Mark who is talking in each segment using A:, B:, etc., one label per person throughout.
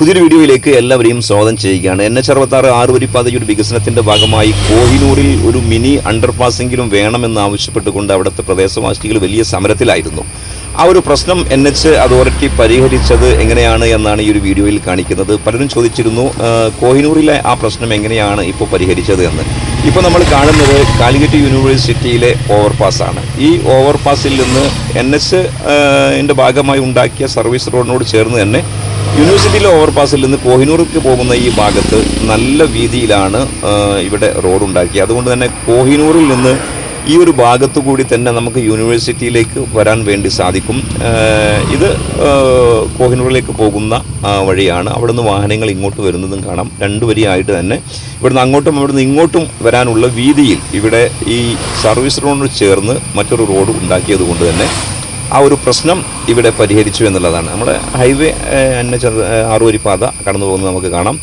A: പുതിയൊരു വീഡിയോയിലേക്ക് എല്ലാവരെയും സ്വാഗതം ചെയ്യുകയാണ്. എൻ എച്ച് അറുപത്താറ് ആറുവരിപ്പാതയുടെ വികസനത്തിന്റെ ഭാഗമായി കോഹിനൂരിൽ ഒരു മിനി അണ്ടർപാസെങ്കിലും വേണമെന്ന് ആവശ്യപ്പെട്ടുകൊണ്ട് അവിടുത്തെ പ്രദേശവാസികൾ വലിയ സമരത്തിലായിരുന്നു. ആ ഒരു പ്രശ്നം എൻ എച്ച് അതോറിറ്റി പരിഹരിച്ചത് എങ്ങനെയാണ് എന്നാണ് ഈ ഒരു വീഡിയോയിൽ കാണിക്കുന്നത്. പലരും ചോദിച്ചിരുന്നു കോഹിനൂരിലെ ആ പ്രശ്നം എങ്ങനെയാണ് ഇപ്പോൾ പരിഹരിച്ചത് എന്ന്. ഇപ്പോൾ നമ്മൾ കാണുന്നത് കാലിക്കറ്റ് യൂണിവേഴ്സിറ്റിയിലെ ഓവർപാസ് ആണ്. ഈ ഓവർപാസിൽ നിന്ന് എൻ എസ് എന്റെ ഭാഗമായി ഉണ്ടാക്കിയ സർവീസ് റോഡിനോട് ചേർന്ന് തന്നെ യൂണിവേഴ്സിറ്റിയിലെ ഓവർപാസിൽ നിന്ന് കോഹിനൂർക്ക് പോകുന്ന ഈ ഭാഗത്ത് നല്ല വീതിയിലാണ് ഇവിടെ റോഡ് ഉണ്ടാക്കിയത്. അതുകൊണ്ട് തന്നെ കോഹിനൂറിൽ നിന്ന് ഈ ഒരു ഭാഗത്തു കൂടി തന്നെ നമുക്ക് യൂണിവേഴ്സിറ്റിയിലേക്ക് വരാൻ വേണ്ടി സാധിക്കും. ഇത് കോഹിനൂറിലേക്ക് പോകുന്ന വഴിയാണ്. അവിടെ നിന്ന് വാഹനങ്ങൾ ഇങ്ങോട്ട് വരുന്നതും കാണാം. രണ്ടു വരിയായിട്ട് തന്നെ ഇവിടുന്ന് അങ്ങോട്ടും ഇവിടുന്ന് ഇങ്ങോട്ടും വരാനുള്ള വീതിയിൽ ഇവിടെ ഈ സർവീസ് റോഡിനോട് ചേർന്ന് മറ്റൊരു റോഡ് ഉണ്ടാക്കിയത് കൊണ്ട് തന്നെ ആ ഒരു പ്രശ്നം ഇവിടെ പരിഹരിച്ചു എന്നുള്ളതാണ്. നമ്മുടെ ഹൈവേ എന്നെ ആറുവരി പാത കടന്നു പോകുന്നത് നമുക്ക് കാണാം.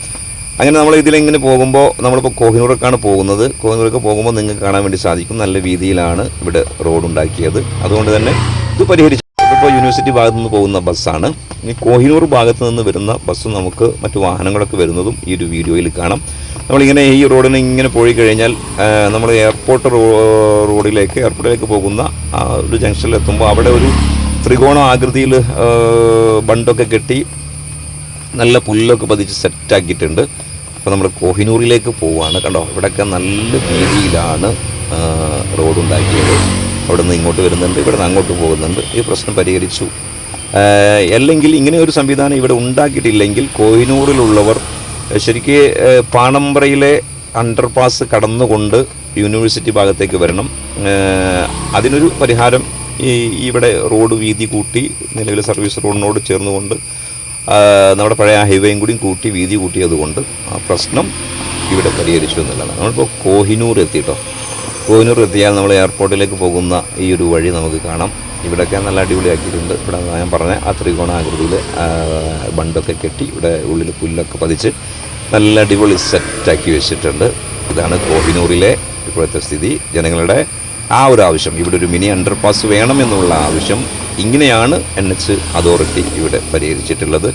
A: അങ്ങനെ നമ്മൾ ഇതിലിങ്ങനെ പോകുമ്പോൾ നമ്മളിപ്പോൾ കോഹിനൂർക്കാണ് പോകുന്നത്. കോഹിനൂറൊക്കെ പോകുമ്പോൾ നിങ്ങൾക്ക് കാണാൻ വേണ്ടി സാധിക്കും. നല്ല രീതിയിലാണ് ഇവിടെ റോഡ് ഉണ്ടാക്കിയത് അതുകൊണ്ട് തന്നെ ഇത് പരിഹരിച്ചു ഇപ്പോൾ യൂണിവേഴ്സിറ്റി ഭാഗത്തു നിന്ന് പോകുന്ന ബസ്സാണ്. ഈ കോഹിനൂർ ഭാഗത്ത് നിന്ന് വരുന്ന ബസ് നമുക്ക് മറ്റു വാഹനങ്ങളൊക്കെ വരുന്നതും ഈ ഒരു വീഡിയോയിൽ കാണാം. നമ്മളിങ്ങനെ ഈ റോഡിന് ഇങ്ങനെ പോയി കഴിഞ്ഞാൽ നമ്മൾ എയർപോർട്ട് റോഡിലേക്ക് എയർപോർട്ടിലേക്ക് പോകുന്ന ആ ഒരു ജംഗ്ഷനിലെത്തുമ്പോൾ അവിടെ ഒരു ത്രികോണ ആകൃതിയിൽ ബണ്ടൊക്കെ കെട്ടി നല്ല പുല്ലൊക്കെ പതിച്ച് സെറ്റാക്കിയിട്ടുണ്ട്. അപ്പോൾ നമ്മൾ കോഹിനൂറിലേക്ക് പോവുകയാണ് കണ്ടോ ഇവിടെയൊക്കെ നല്ല രീതിയിലാണ് റോഡ് ഉണ്ടാക്കിയത് അവിടെ നിന്ന് ഇങ്ങോട്ട് വരുന്നുണ്ട് ഇവിടെ നിന്ന് അങ്ങോട്ട് പോകുന്നുണ്ട്. ഈ പ്രശ്നം പരിഹരിച്ചു. അല്ലെങ്കിൽ ഇങ്ങനെ ഒരു സംവിധാനം ഇവിടെ ഉണ്ടാക്കിയിട്ടില്ലെങ്കിൽ കോഹിനൂറിലുള്ളവർ ശരിക്ക് പാണമ്പ്രയിലെ അണ്ടർപാസ് കടന്നുകൊണ്ട് യൂണിവേഴ്സിറ്റി ഭാഗത്തേക്ക് വരണം. അതിനൊരു പരിഹാരം ഈ ഇവിടെ റോഡ് വീതി കൂട്ടി നിലവിലെ സർവീസ് റോഡിനോട് ചേർന്നുകൊണ്ട് നമ്മുടെ പഴയ ഹൈവേയും കൂടിയും കൂട്ടി വീതി കൂട്ടിയതുകൊണ്ട് ആ പ്രശ്നം ഇവിടെ പരിഹരിച്ചു എന്നുള്ളതാണ്. നമ്മളിപ്പോൾ കോഹിനൂർ എത്തിയിട്ടോ? കോഹിനൂർ എത്തിയാൽ നമ്മൾ എയർപോർട്ടിലേക്ക് പോകുന്ന ഈ ഒരു വഴി നമുക്ക് കാണാം. ഇവിടെയൊക്കെ നല്ല അടിപൊളിയാക്കിയിട്ടുണ്ട്. ഇവിടെ ഞാൻ പറഞ്ഞ ആ ത്രികോണാകൃതിയിൽ ബണ്ടൊക്കെ കെട്ടി ഇവിടെ ഉള്ളിൽ പുല്ലൊക്കെ പതിച്ച് നല്ല അടിപൊളി സെറ്റാക്കി വെച്ചിട്ടുണ്ട്. ഇതാണ് കോഹിനൂറിലെ ഇപ്പോഴത്തെ സ്ഥിതി. ജനങ്ങളുടെ ആ ഒരു ആവശ്യം. ഇവിടെ ഒരു മിനി അണ്ടർപാസ് വേണമെന്നുള്ള ആവശ്യം ഇങ്ങനെയാണ് എൻ എച്ച് അതോറിറ്റി ഇവിടെ പരിഹരിച്ചിട്ടുള്ളത്.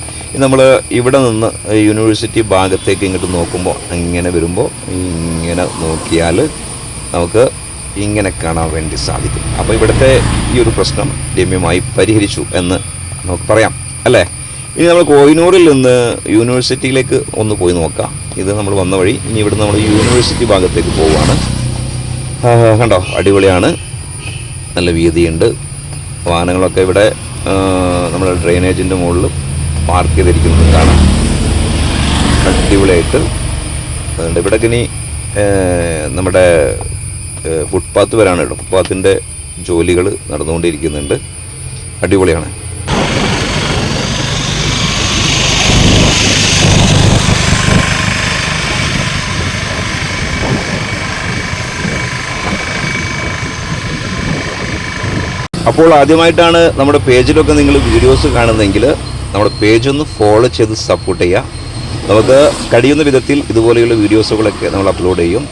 A: നമ്മൾ ഇവിടെ നിന്ന് യൂണിവേഴ്സിറ്റി ഭാഗത്തേക്ക് ഇങ്ങോട്ട് നോക്കുമ്പോൾ ഇങ്ങനെ വരുമ്പോൾ ഇങ്ങനെ നോക്കിയാൽ നമുക്ക് ഇങ്ങനെ കാണാൻ വേണ്ടി സാധിക്കും. അപ്പോൾ ഇവിടുത്തെ ഈ ഒരു പ്രശ്നം രമ്യമായി പരിഹരിച്ചു എന്ന് നമുക്ക് പറയാം അല്ലേ? ഇനി നമ്മൾ കോയിനൂറിൽ നിന്ന് യൂണിവേഴ്സിറ്റിയിലേക്ക് ഒന്ന് പോയി നോക്കാം. ഇത് നമ്മൾ വന്ന വഴി ഇനി ഇവിടെ നമ്മൾ യൂണിവേഴ്സിറ്റി ഭാഗത്തേക്ക് പോവുകയാണ്. കണ്ടോ? അടിപൊളിയാണ്. നല്ല വീതിയുണ്ട്. വാഹനങ്ങളൊക്കെ ഇവിടെ നമ്മുടെ ഡ്രെയിനേജിന്റെ മുകളിൽ പാർക്ക് ചെയ്തിരിക്കുന്നത് കാണാം. അടിപൊളിയായിട്ട്. അതുകൊണ്ട് ഇവിടെ ഇനി നമ്മുടെ ഫുട്പാത്ത് വരാണ് ഫുട്പാത്തിന്റെ ജോലികൾ നടന്നുകൊണ്ടിരിക്കുന്നുണ്ട്. അടിപൊളിയാണ്. അപ്പോൾ ആദ്യമായിട്ടാണ് നമ്മുടെ പേജിലൊക്കെ നിങ്ങൾ വീഡിയോസ് കാണുന്നതെങ്കിൽ നമ്മുടെ പേജ് ഒന്ന് ഫോളോ ചെയ്ത് സപ്പോർട്ട് ചെയ്യുക. നമുക്ക് കഴിയുന്ന വിധത്തിൽ ഇതുപോലെയുള്ള വീഡിയോസുകളൊക്കെ നമ്മൾ അപ്ലോഡ് ചെയ്യും.